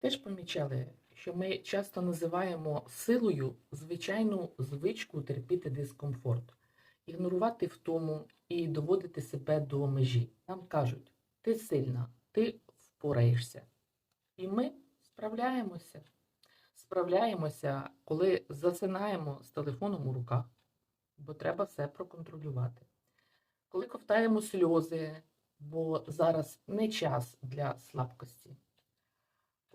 Теж помічали, що ми часто називаємо силою звичайну звичку терпіти дискомфорт, ігнорувати втому і доводити себе до межі. Нам кажуть, ти сильна, ти впораєшся. І ми справляємося. Справляємося, коли засинаємо з телефоном у руках, бо треба все проконтролювати. Коли ковтаємо сльози, бо зараз не час для слабкості.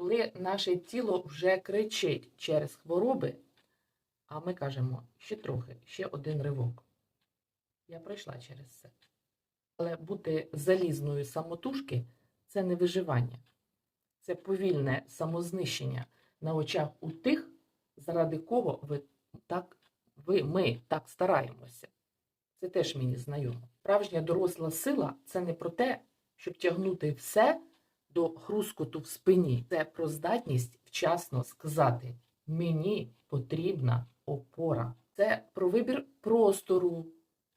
Коли наше тіло вже кричить через хвороби, а ми кажемо ще трохи, ще один ривок. Я пройшла через це. Але бути залізною самотужки це не виживання, це повільне самознищення на очах у тих, заради кого ви так, ви, ми так стараємося. Це теж мені знайомо. Справжня доросла сила це не про те, щоб тягнути все до хрускоту в спині. Це про здатність вчасно сказати: мені потрібна опора. Це про вибір простору,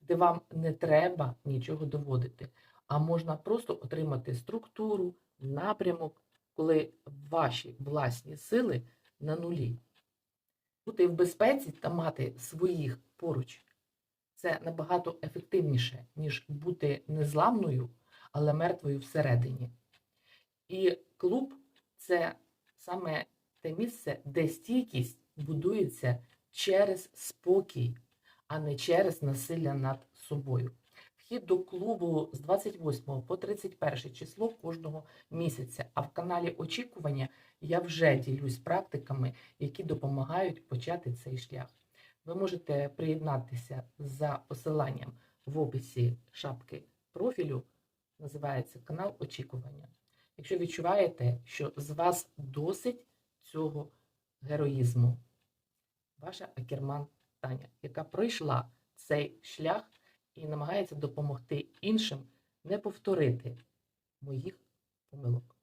де вам не треба нічого доводити, а можна просто отримати структуру, напрямок, коли ваші власні сили на нулі. Бути в безпеці та мати своїх поруч це набагато ефективніше, ніж бути незламною, але мертвою всередині. І клуб це саме те місце, де стійкість будується через спокій, а не через насилля над собою. Вхід до клубу з 28 по 31 число кожного місяця. А в каналі очікування я вже ділюсь практиками, які допомагають почати цей шлях. Ви можете приєднатися за посиланням в описі шапки профілю. Називається канал очікування. Якщо відчуваєте, що з вас досить цього героїзму, ваша Акерман Таня, яка пройшла цей шлях і намагається допомогти іншим не повторити моїх помилок.